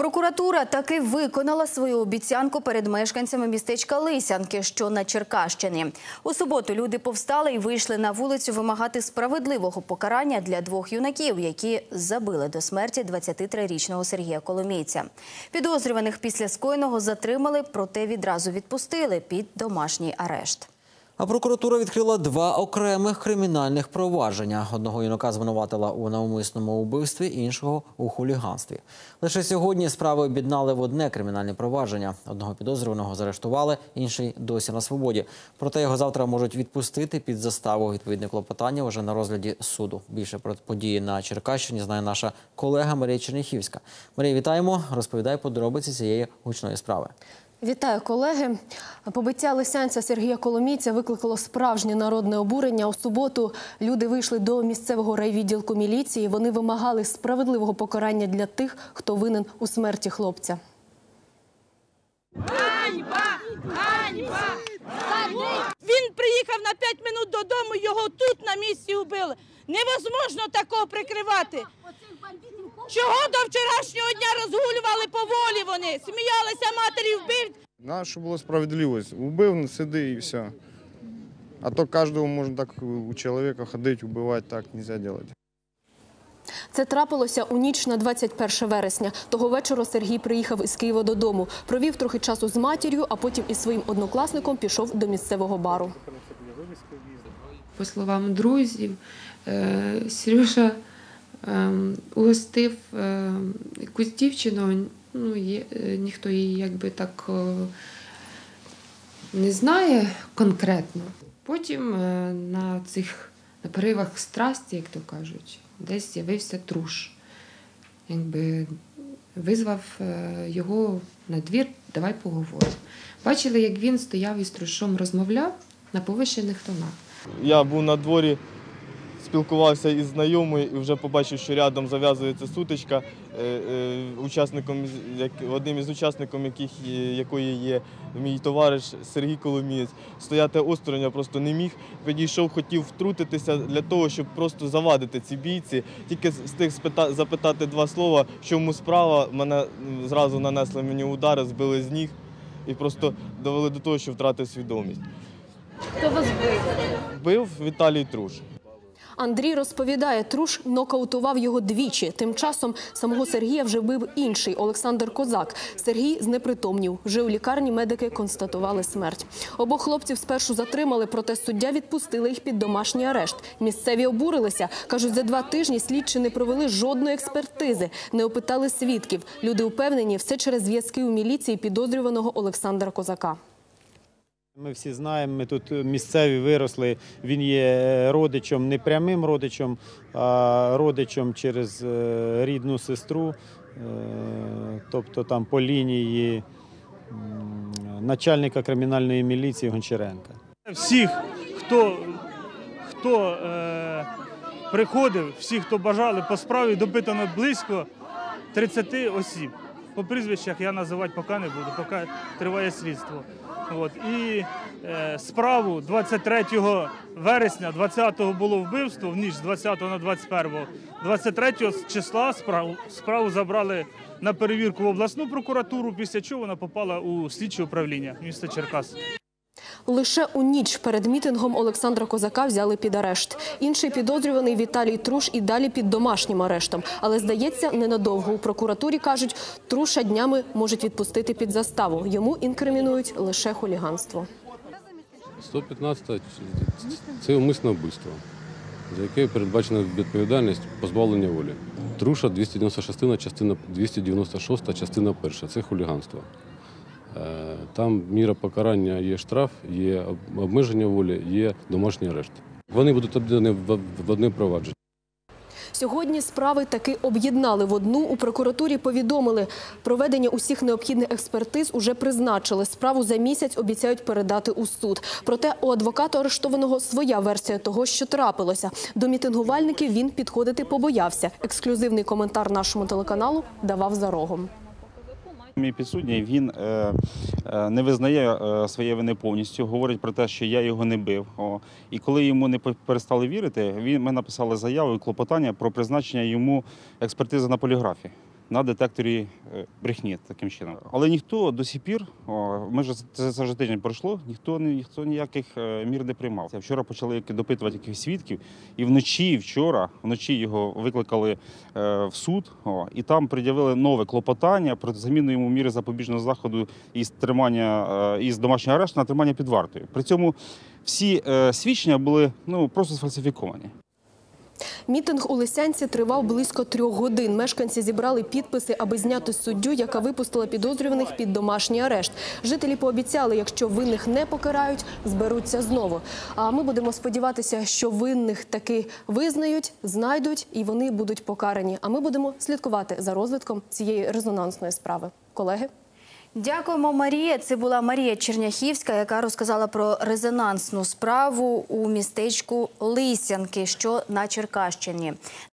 Прокуратура таки виконала свою обіцянку перед мешканцями містечка Лисянки, що на Черкащині. У суботу люди повстали і вийшли на вулицю вимагати справедливого покарання для двох юнаків, які забили до смерті 23-річного Сергія Коломійця. Підозрюваних після скоєного затримали, проте відразу відпустили під домашній арешт. А прокуратура відкрила два окремих кримінальних провадження. Одного юнака звинуватила у навмисному вбивстві, іншого у хуліганстві. Лише сьогодні справи об'єднали в одне кримінальне провадження. Одного підозрюваного заарештували, інший досі на свободі. Проте його завтра можуть відпустити під заставу. Відповідне клопотання вже на розгляді суду. Більше про події на Черкащині знає наша колега Марія Черніхівська. Марія, вітаємо. Розповідай подробиці цієї гучної справи. Вітаю, колеги. Побиття лисянця Сергія Коломійця викликало справжнє народне обурення. У суботу люди вийшли до місцевого райвідділку міліції. Вони вимагали справедливого покарання для тих, хто винен у смерті хлопця. Він приїхав на 5 минут додому, його тут на місці убили. Невозможно такого прикривати. Чого до вчорашнього дня розгулювали по волі вони? Сміялися матері вбив. Надо, щоб була справедливість. Убив, сиди і все. А то кожного можна так у чоловіка ходити, вбивати, так не можна робити. Це трапилося у ніч на 21 вересня. Того вечора Сергій приїхав із Києва додому, провів трохи часу з матір'ю, а потім із своїм однокласником пішов до місцевого бару. По словам друзів, е, Сережа е, угостив якусь дівчину, ну, є, е, ніхто її якби так е, не знає конкретно. Потім е, на цих на поривах страсті, як то кажуть, десь з'явився труш. Якби визвав його на двір, давай поговоримо. Бачили, як він стояв із трушом, розмовляв на повищених тонах. Я був на дворі, спілкувався із знайомою і вже побачив, що рядом зав'язується сутичка. Е, е, Учасником, одним із учасників, яких якої є мій товариш Сергій Коломієць. Стояти осторонь я просто не міг. Підійшов, хотів втрутитися для того, щоб просто завадити ці бійці. Тільки встиг запитати два слова, в чому справа. Мене зразу нанесли мені удари, збили з ніг і просто довели до того, що втратив свідомість. Хто вас бив? Бив Віталій Труш. Андрій розповідає, труш нокаутував його двічі. Тим часом самого Сергія вже бив інший Олександр Козак. Сергій знепритомнів. Вже у лікарні медики констатували смерть. Обох хлопців спершу затримали, проте суддя відпустили їх під домашній арешт. Місцеві обурилися. Кажуть, за два тижні слідчі не провели жодної експертизи, не опитали свідків. Люди упевнені, все через зв'язки у міліції підозрюваного Олександра Козака. Ми всі знаємо, ми тут місцеві виросли. Він є родичем, не прямим родичем, а родичем через е, рідну сестру, е, тобто там по лінії начальника кримінальної міліції Гончаренка. всіх, хто, хто е, приходив, всі, хто бажали по справі, допитано близько 30 осіб. По прізвищах я називати поки не буду, поки триває слідство. От. І е, справу 23 вересня 20-го було вбивство, в ніч з 20 на 21. 23 числа справу, справу забрали на перевірку в обласну прокуратуру, після чого вона попала у слідче управління міста Черкас. Лише у ніч перед мітингом Олександра Козака взяли під арешт. Інший підозрюваний Віталій Труш і далі під домашнім арештом. Але, здається, ненадовго. У прокуратурі кажуть, Труша днями можуть відпустити під заставу. Йому інкримінують лише хуліганство. 115 – це умисне вбивство, за яке передбачена відповідальність позбавлення волі. Труша 296 частина 296 частина перша це хуліганство. Е, Там міра покарання є штраф, є обмеження волі, є домашній арешт. Вони будуть об'єднані в в одне провадження. Сьогодні справи таки об'єднали в одну. У прокуратурі повідомили, проведення усіх необхідних експертиз уже призначили. Справу за місяць обіцяють передати у суд. Проте у адвоката арештованого своя версія того, що трапилося. До мітингувальників він підходити побоявся. Ексклюзивний коментар нашому телеканалу давав за рогом. Мій підсудній він е, е, не визнає е, своєї вини повністю, говорить про те, що я його не бив. О. І коли йому не перестали вірити, він, ми написали заяву і клопотання про призначення йому експертизи на поліграфі. На детекторі е, брехні таким чином. Але ніхто до сих пір, ж це, вже тиждень пройшло, ніхто ні- ніхто ніяких е, мір не приймав. Вчора почали допитувати якихось свідків, і вночі, вчора, вночі його викликали е, в суд, і там пред'явили нове клопотання про заміну йому міри запобіжного заходу із тримання із домашнього арешту на тримання під вартою. При цьому всі свідчення були ну просто сфальсифіковані. Мітинг у Лисянці тривав близько трьох годин. Мешканці зібрали підписи, аби зняти суддю, яка випустила підозрюваних під домашній арешт. Жителі пообіцяли, якщо винних не покарають, зберуться знову. А ми будемо сподіватися, що винних таки визнають, знайдуть і вони будуть покарані. А ми будемо слідкувати за розвитком цієї резонансної справи. Колеги. Дякуємо, Марія. Це була Марія Черняхівська, яка розказала про резонансну справу у містечку Лисянки, що на Черкащині.